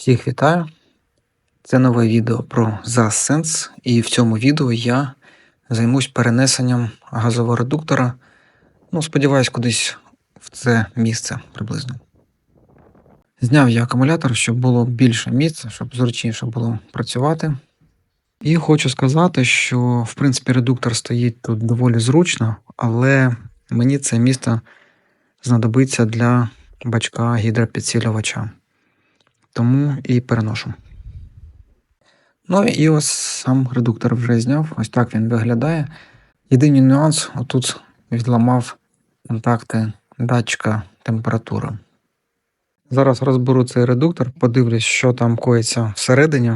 Всіх вітаю! Це нове відео про ZASense, і в цьому відео я займусь перенесенням газового редуктора. Ну, сподіваюсь, кудись в це місце приблизно. Зняв я акумулятор, щоб було більше місця, щоб зручніше було працювати. І хочу сказати, що в принципі редуктор стоїть тут доволі зручно, але мені це місце знадобиться для бачка гідропідсилювача. Тому і переношу. Ну і ось сам редуктор вже зняв. Ось так він виглядає. Єдиний нюанс: отут відламав контакти датчика температури. Зараз розберу цей редуктор, подивлюсь, що там коїться всередині.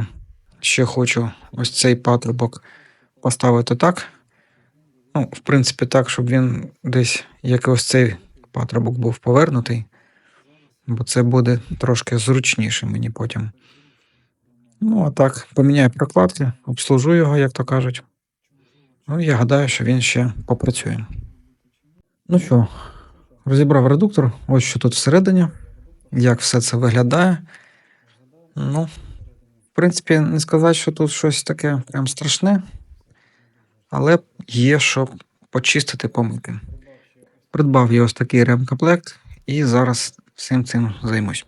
Ще хочу ось цей патрубок поставити так. Ну, в принципі, так, щоб він десь, як ось цей патрубок був повернутий, бо це буде трошки зручніше мені потім. Ну, а так, поміняю прокладки, обслужу його, як то кажуть. Ну, я гадаю, що він ще попрацює. Ну що, розібрав редуктор, ось що тут всередині, як все це виглядає. Ну, в принципі, не сказати, що тут щось таке прям страшне, але є що почистити, помити. Придбав я ось такий ремкомплект і зараз всім цим займусь.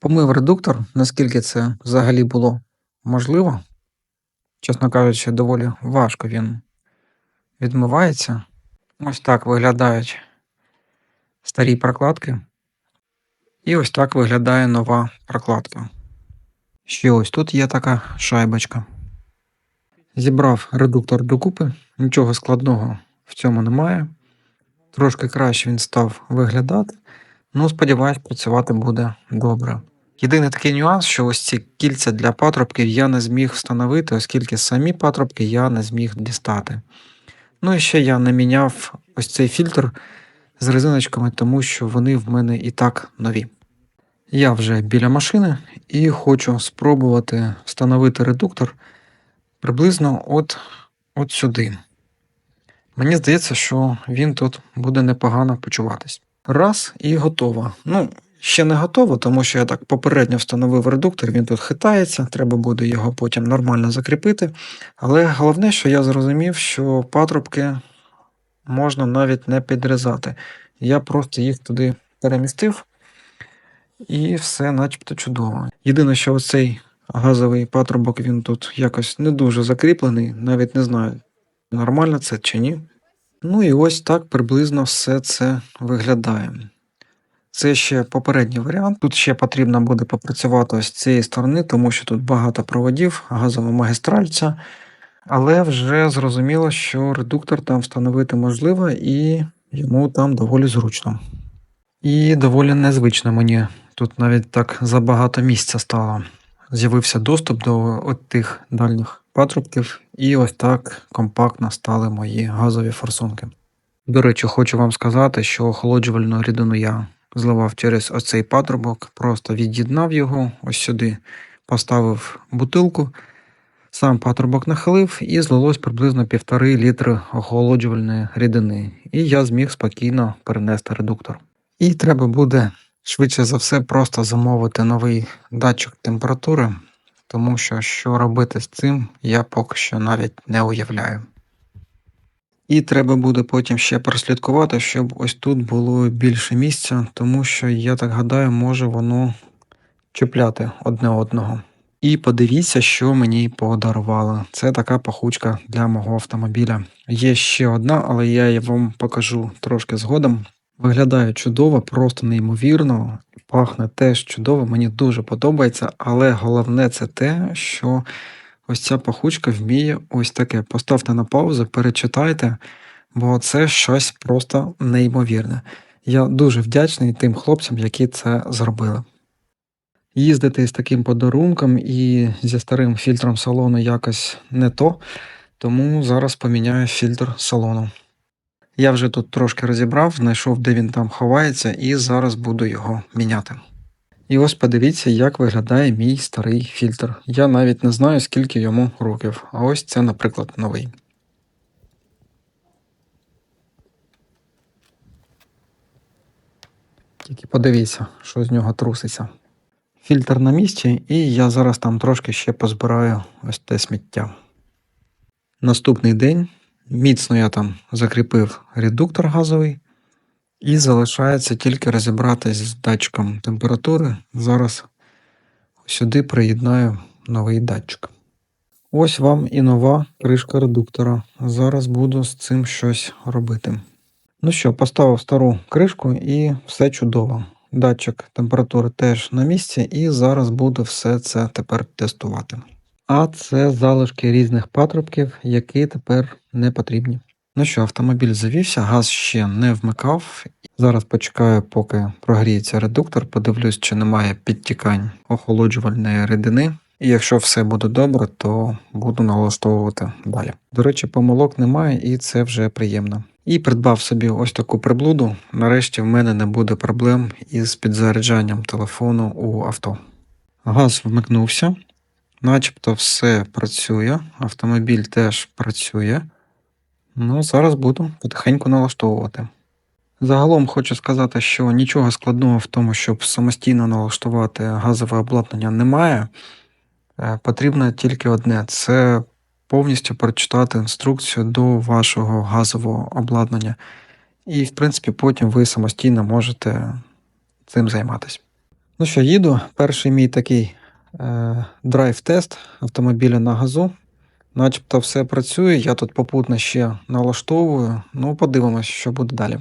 Помив редуктор, наскільки це взагалі було можливо. Чесно кажучи, доволі важко він відмивається. Ось так виглядають старі прокладки. І ось так виглядає нова прокладка. Ще ось тут є така шайбочка. Зібрав редуктор докупи, нічого складного в цьому немає. Трошки краще він став виглядати. Ну, сподіваюсь, працювати буде добре. Єдиний такий нюанс, що ось ці кільця для патрубків я не зміг встановити, оскільки самі патрубки я не зміг дістати. Ну і ще я не міняв ось цей фільтр з резиночками, тому що вони в мене і так нові. Я вже біля машини і хочу спробувати встановити редуктор приблизно от, от сюди. Мені здається, що він тут буде непогано почуватись. Раз і готово. Ну, ще не готово, тому що я так попередньо встановив редуктор, він тут хитається, треба буде його потім нормально закріпити. Але головне, що я зрозумів, що патрубки можна навіть не підрізати. Я просто їх туди перемістив, і все начебто чудово. Єдине, що оцей газовий патрубок він тут якось не дуже закріплений, навіть не знаю, нормально це чи ні. Ну і ось так приблизно все це виглядає. Це ще попередній варіант. Тут ще потрібно буде попрацювати ось з цієї сторони, тому що тут багато проводів, газова магістральця. Але вже зрозуміло, що редуктор там встановити можливо і йому там доволі зручно. І доволі незвично мені. Тут навіть так забагато місця стало. З'явився доступ до от тих дальніх патрубків, і ось так компактно стали мої газові форсунки. До речі, хочу вам сказати, що охолоджувальну рідину я зливав через оцей патрубок, просто від'єднав його ось сюди, поставив бутилку, сам патрубок нахилив і злилось приблизно півтори літри охолоджувальної рідини. І я зміг спокійно перенести редуктор. І треба буде швидше за все просто замовити новий датчик температури, тому що що робити з цим, я поки що навіть не уявляю. І треба буде потім ще прослідкувати, щоб ось тут було більше місця, тому що, я так гадаю, може воно чіпляти одне одного. І подивіться, що мені подарували. Це така пахучка для мого автомобіля. Є ще одна, але я вам покажу трошки згодом. Виглядає чудово, просто неймовірно. Пахне теж чудово, мені дуже подобається, але головне це те, що ось ця пахучка вміє ось таке. Поставте на паузу, перечитайте, бо це щось просто неймовірне. Я дуже вдячний тим хлопцям, які це зробили. Їздити з таким подарунком і зі старим фільтром салону якось не то, тому зараз поміняю фільтр салону. Я вже тут трошки розібрав, знайшов, де він там ховається, і зараз буду його міняти. І ось подивіться, як виглядає мій старий фільтр. Я навіть не знаю, скільки йому років. А ось це, наприклад, новий. Тільки подивіться, що з нього труситься. Фільтр на місці, і я зараз там трошки ще позбираю ось те сміття. Наступний день міцно я там закріпив редуктор газовий, і залишається тільки розібратись з датчиком температури. Зараз сюди приєднаю новий датчик. Ось вам і нова кришка редуктора. Зараз буду з цим щось робити. Ну що, поставив стару кришку і все чудово. Датчик температури теж на місці, і зараз буду все це тепер тестувати. А це залишки різних патрубків, які тепер не потрібні. Ну що, автомобіль завівся, газ ще не вмикав. Зараз почекаю, поки прогріється редуктор, подивлюсь, чи немає підтікань охолоджувальної рідини. І якщо все буде добре, то буду налаштовувати далі. До речі, помилок немає, і це вже приємно. І придбав собі ось таку приблуду. Нарешті в мене не буде проблем із підзаряджанням телефону у авто. Газ вмикнувся, начебто все працює, автомобіль теж працює. Ну, зараз буду потихеньку налаштовувати. Загалом хочу сказати, що нічого складного в тому, щоб самостійно налаштувати газове обладнання немає. Е, Потрібно тільки одне це повністю прочитати інструкцію до вашого газового обладнання. І, в принципі, потім ви самостійно можете цим займатися. Ну що, їду. Перший мій такий драйв-тест автомобіля на газу. Начебто все працює, я тут попутно ще налаштовую. Ну, подивимось, що буде далі.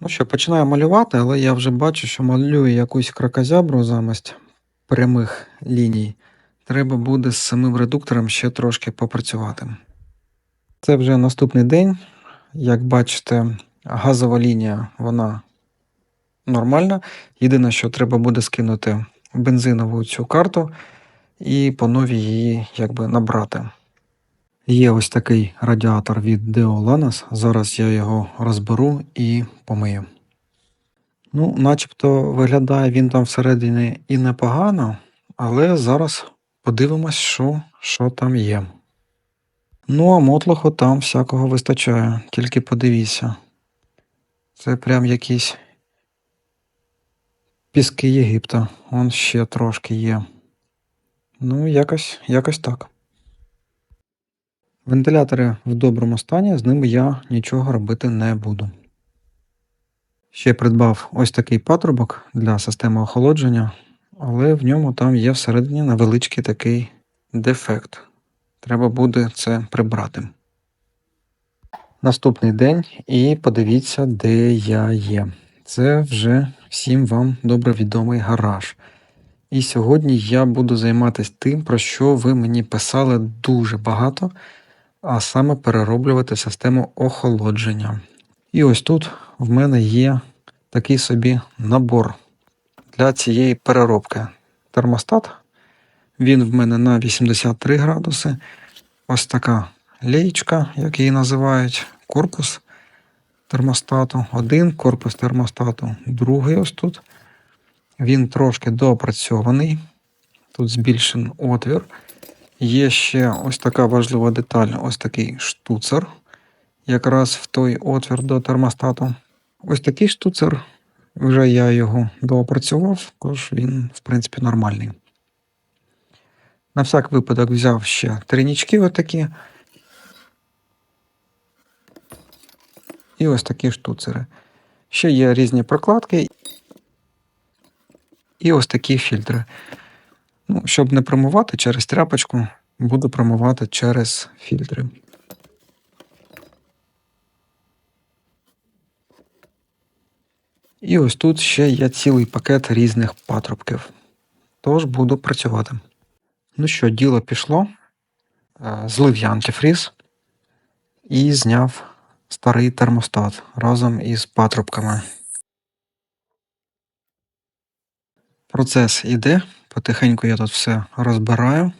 Ну що, починаю малювати, але я вже бачу, що малюю якусь кракозябру замість прямих ліній. Треба буде з самим редуктором ще трошки попрацювати. Це вже наступний день. Як бачите, газова лінія вона нормальна. Єдине, що треба буде скинути бензинову цю карту і по новій її якби набрати. Є ось такий радіатор від Deo Lanas. Зараз я його розберу і помию. Ну, начебто виглядає він там всередині і непогано, але зараз подивимось, що, що там є. Ну, а мотлоху там всякого вистачає, тільки подивіться. Це прям якісь піски Єгипта. Он ще трошки є. Ну, якось, якось так. Вентилятори в доброму стані, з ними я нічого робити не буду. Ще придбав ось такий патрубок для системи охолодження, але в ньому там є всередині невеличкий такий дефект. Треба буде це прибрати. Наступний день і подивіться, де я є. Це вже всім вам добре відомий гараж. І сьогодні я буду займатися тим, про що ви мені писали дуже багато а саме перероблювати систему охолодження. І ось тут в мене є такий собі набор для цієї переробки. Термостат. Він в мене на 83 градуси. Ось така леєчка, як її називають, корпус термостату. Один корпус термостату, другий ось тут. Він трошки доопрацьований. Тут збільшений отвір. Є ще ось така важлива деталь, ось такий штуцер, якраз в той отвір до термостату. Ось такий штуцер, вже я його доопрацював, тож він, в принципі, нормальний. На всяк випадок взяв ще тринічки отакі. І ось такі штуцери. Ще є різні прокладки. І ось такі фільтри. Ну, Щоб не промивати через тряпочку, буду промивати через фільтри. І ось тут ще є цілий пакет різних патрубків. Тож буду працювати. Ну що, діло пішло. Е, злив я антифріз і зняв старий термостат разом із патрубками. Процес іде. Потихеньку я тут все розбираю,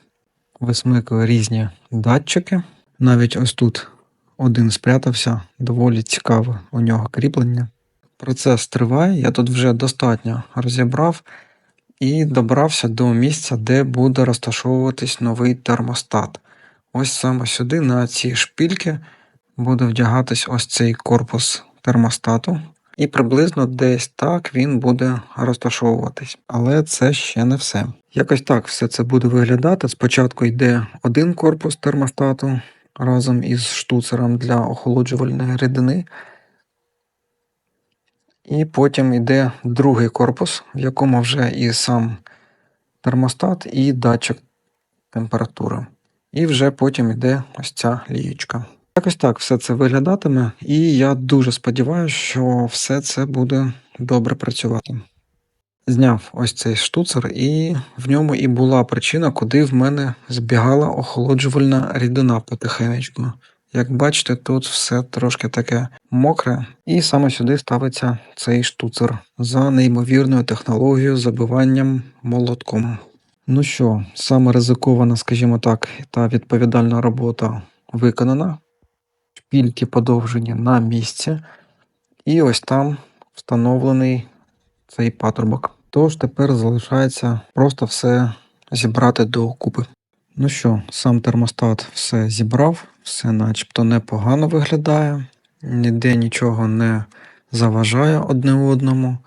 висмикую різні датчики. Навіть ось тут один спрятався, доволі цікаве у нього кріплення. Процес триває, я тут вже достатньо розібрав і добрався до місця, де буде розташовуватись новий термостат. Ось саме сюди, на ці шпільки, буде вдягатись ось цей корпус термостату. І приблизно десь так він буде розташовуватись. Але це ще не все. Якось так все це буде виглядати. Спочатку йде один корпус термостату разом із штуцером для охолоджувальної рідини. І потім йде другий корпус, в якому вже і сам термостат, і датчик температури. І вже потім йде ось ця лієчка. Якось так все це виглядатиме, і я дуже сподіваюся, що все це буде добре працювати. Зняв ось цей штуцер, і в ньому і була причина, куди в мене збігала охолоджувальна рідина потихенечку. Як бачите, тут все трошки таке мокре, і саме сюди ставиться цей штуцер за неймовірною технологією забиванням молотком. Ну що, саме ризикована, скажімо так, та відповідальна робота виконана. Шпільки подовжені на місці, і ось там встановлений цей патрубок. Тож тепер залишається просто все зібрати до купи. Ну що, сам термостат все зібрав, все начебто непогано виглядає, ніде нічого не заважає одне одному.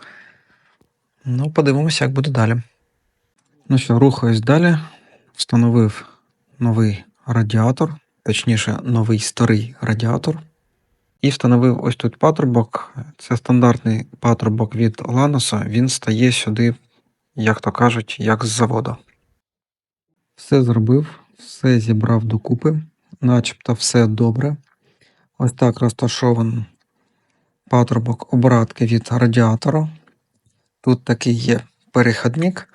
Ну, подивимося, як буде далі. Ну що, рухаюсь далі. Встановив новий радіатор, точніше, новий старий радіатор. І встановив ось тут патрубок. Це стандартний патрубок від Ланоса. Він стає сюди, як то кажуть, як з заводу. Все зробив, все зібрав докупи, начебто все добре. Ось так розташований патрубок обратки від радіатора. Тут такий є перехідник,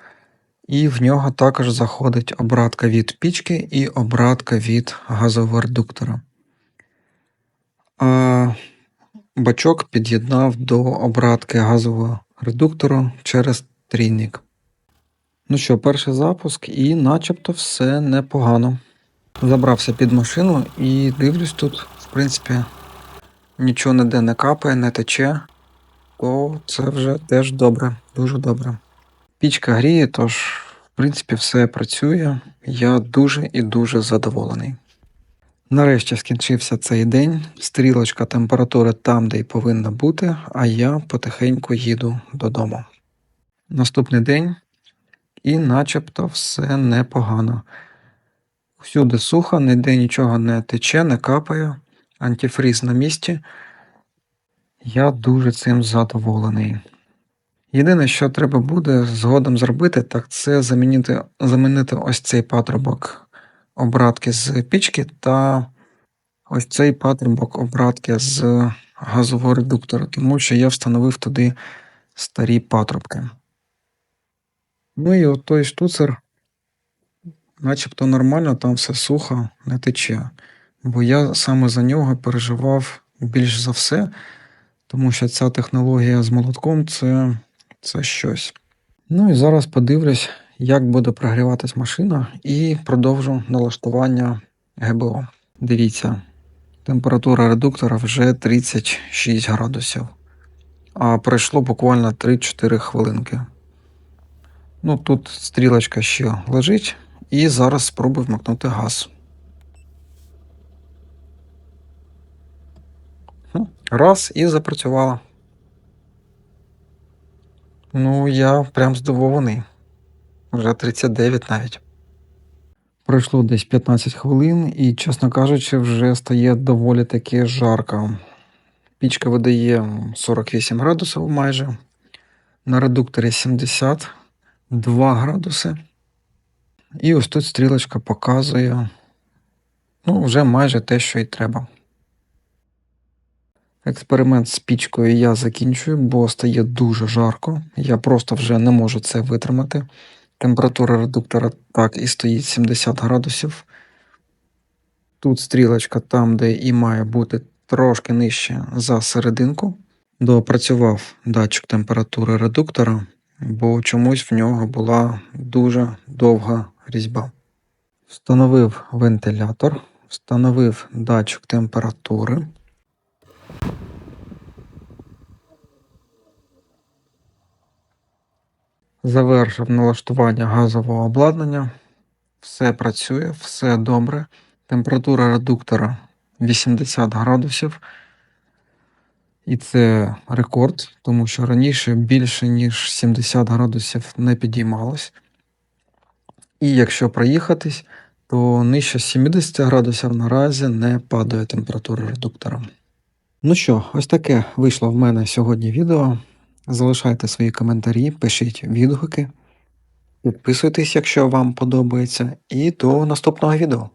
і в нього також заходить обратка від пічки і обратка від газового редуктора. А бачок під'єднав до обратки газового редуктора через трійник. Ну що, перший запуск, і начебто все непогано. Забрався під машину і дивлюсь тут, в принципі, нічого ніде не капає, не тече, то це вже теж добре, дуже добре. Пічка гріє, тож, в принципі, все працює. Я дуже і дуже задоволений. Нарешті скінчився цей день. Стрілочка температури там, де й повинна бути, а я потихеньку їду додому. Наступний день і начебто все непогано. Всюди сухо, ніде нічого не тече, не капає, антифріз на місці. Я дуже цим задоволений. Єдине, що треба буде згодом зробити, так це замінити замінити ось цей патрубок обратки з пічки та ось цей патрубок обратки з газового редуктора, тому що я встановив туди старі патрубки. Ну і от той штуцер, начебто нормально, там все сухо, не тече. Бо я саме за нього переживав більш за все, тому що ця технологія з молотком це, це щось. Ну і зараз подивлюсь, як буде прогріватись машина, і продовжу налаштування ГБО. Дивіться, температура редуктора вже 36 градусів, а пройшло буквально 3-4 хвилинки. Ну, тут стрілочка ще лежить, і зараз спробую вмикнути газ. Раз і запрацювала. Ну, я прям здивований. Вже 39 навіть. Пройшло десь 15 хвилин, і, чесно кажучи, вже стає доволі таки жарко. Пічка видає 48 градусів майже. На редукторі 70. 2 градуси. І ось тут стрілочка показує ну, вже майже те, що й треба. Експеримент з пічкою я закінчую, бо стає дуже жарко. Я просто вже не можу це витримати. Температура редуктора так і стоїть 70 градусів. Тут стрілочка там, де і має бути трошки нижче за серединку. Допрацював датчик температури редуктора бо чомусь в нього була дуже довга різьба. Встановив вентилятор, встановив датчик температури. Завершив налаштування газового обладнання. Все працює, все добре. Температура редуктора 80 градусів. І це рекорд, тому що раніше більше ніж 70 градусів не підіймалось. І якщо проїхатись, то нижче 70 градусів наразі не падає температура редуктора. Ну що, ось таке вийшло в мене сьогодні відео. Залишайте свої коментарі, пишіть відгуки, підписуйтесь, якщо вам подобається, і до наступного відео.